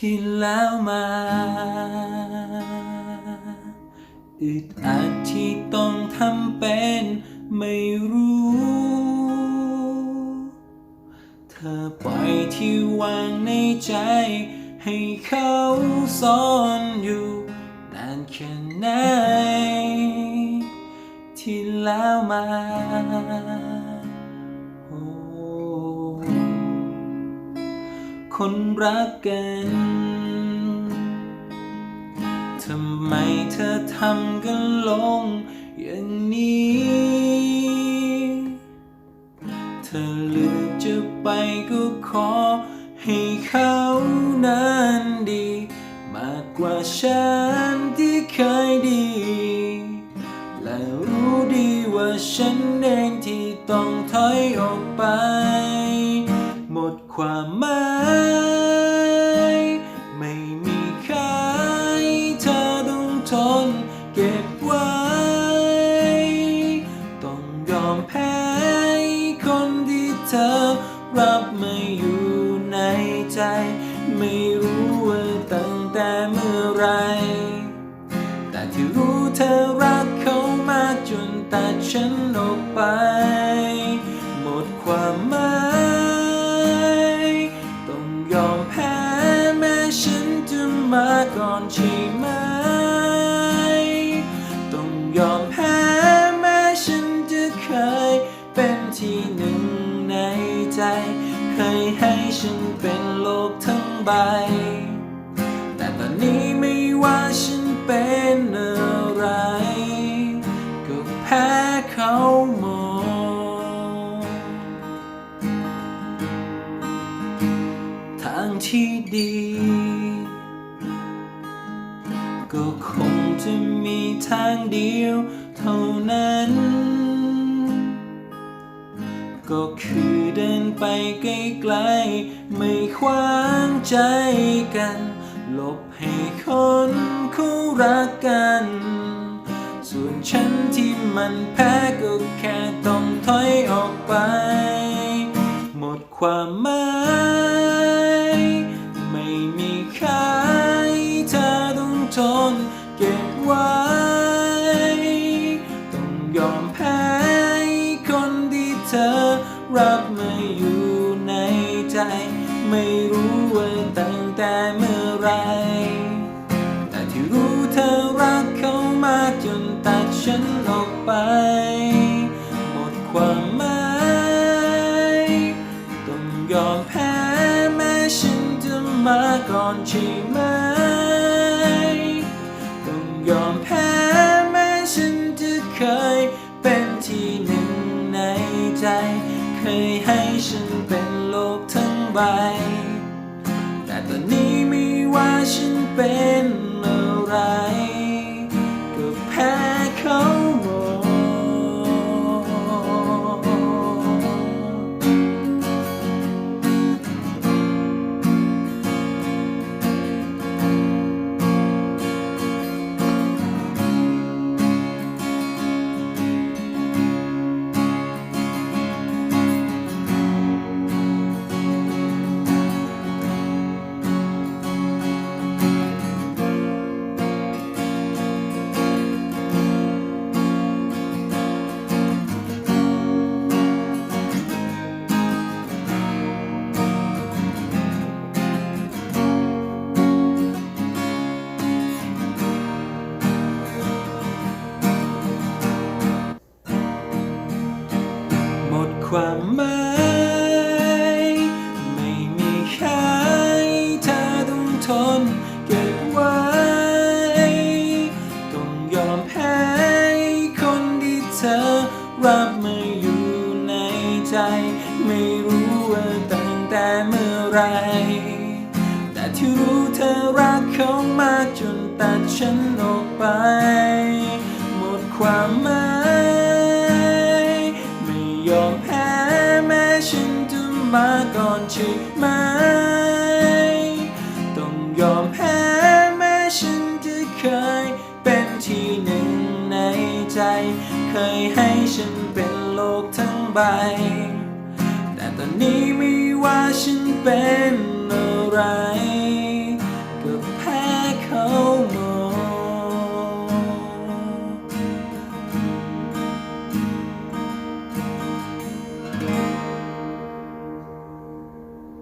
ที่แล้วมาอึดอัดที่ต้องทำเป็นไม่รู้ เธอปล่อยที่วางในใจ ให้เขาซ่อนอยู่นานแค่ไหนที่แล้วมา คนรักกันทำไมเธอทำกันลงอย่างนี้ เธอเลือกจะไปก็ขอให้เขานั้นดี มากกว่าฉันที่เคยดี และรู้ดีว่าฉันเองที่ต้องถอยออกไป หมดความหมาย ฉันออกไป หมดความหมายต้องยอมแพ้แม้ฉันจะมาก่อนใช่ไหม ต้องยอมแพ้แม้ฉันจะเคยเป็นที่หนึ่งในใจ เคยให้ฉันเป็นโลกทั้งใบ แต่ตอนนี้ไม่ว่าฉันเป็นอะไร ที่ดี ก็คงจะมีทางเดียวเท่านั้น ก็คือเดินไปไกลๆไม่ขวางใจกันหลบให้คนเขารักกัน ส่วนฉันที่มันแพ้ก็แค่ต้องถอยออกไป หมดความหมาย ใช่ไหม ต้องยอมแพ้แม้ฉันจะเคยเป็นที่หนึ่งในใจ เคยให้ฉันเป็นโลกทั้งใบ แต่ตอนนี้ไม่ว่าฉันเป็นอะไร ไร แต่ที่รู้เธอรักเขามากจนตัดฉันออกไป หมดความหมายไม่ยอมแพ้แม้ฉันจะมาก่อนใช่ไหม ต้องยอมแพ้แม้ฉันจะเคยเป็นที่หนึ่งในใจ เคยให้ฉันเป็นโลกทั้งใบ แต่ตอนนี้ไม่ ว่าฉันเป็นอะไร